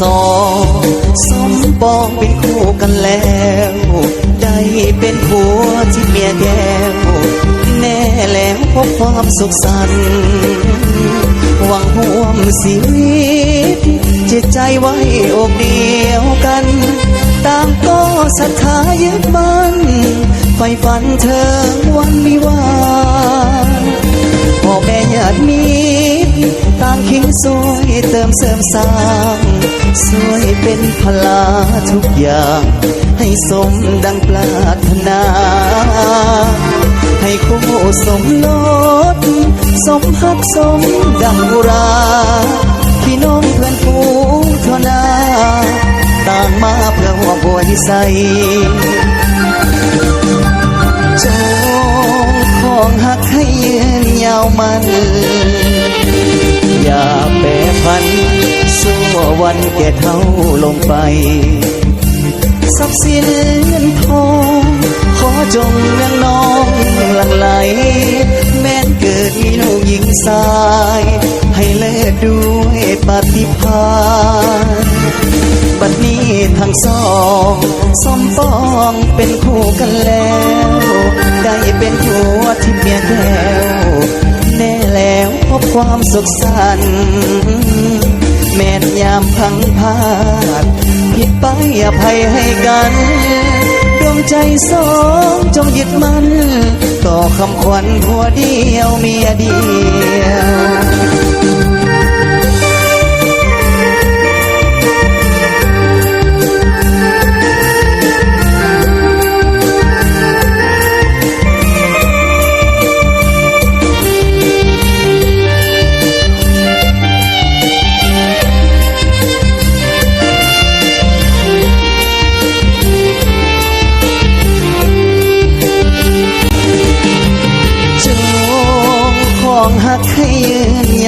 สองสมปองเป็นคู่กันแล้ว ได้เป็นผัวที่เมียแก้วแน่แล้วพบความสุขสันต์หวังห่วมสีวิตจิตใจไว้อกเดียวกัน ตามก็ศรัทธายึดมั่นไฟฝันเธอวันมิวาพ่อแม่ญาติมี ต่างคิงสวยเติมเสริมสร้างสวยเป็นพลาทุกอย่าง ให้สมดังปรารถนา ให้คู่สมรสสมฮักสมดังอุราพี่น้องเพื่อนฟูงเท่านาต่างมาเพื่อหัวบวยใสจงของหักให้ยืนยาวมัน อย่าแปรพันสู้วันแก่เท่าลงไป ทรัพย์สินเงินทองขอจงเลี้ยงน้องหลังไหล แม้นเกิดมีลูกหญิงสาย ให้เลิศด้วยปฏิภาณบัดนี้ทั้งสองสมปองเป็นคู่กันแล้ว ได้เป็นผัวที่เมียแก่ ความสุขสันต์แม่นยามพังพาดผิดไปอภัยให้กัน ดวงใจสองจงยึดมัน ต่อคำขวัญผัวเดียวเมียเดียว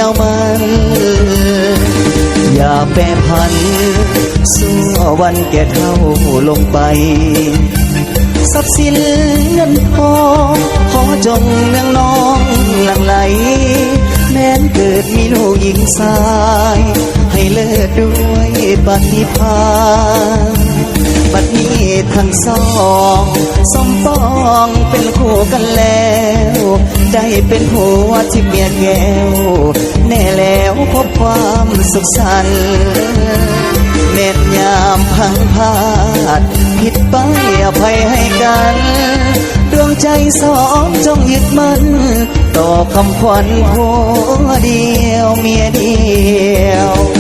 าวมันอย่าแปรพันสู้วันแก่เท่าลงไปทรัพย์สินเงินทองขอจงเนืองน้องหลังไหล แม้นเกิดมีลูกหญิงสาย ให้เลิศด้วยปฏิภาณบัดนี้ทั้งสองสมปองเป็นคู่กันแล้ว ได้เป็นผัวที่เมียแก้ว แน่แล้วพบความสุขสันต์เม็ดยามพังพาด ผิดไปอภัยให้กัน ดวงใจสองจงยึดมันต่อคำขวัญผัวเดียวเมียเดียว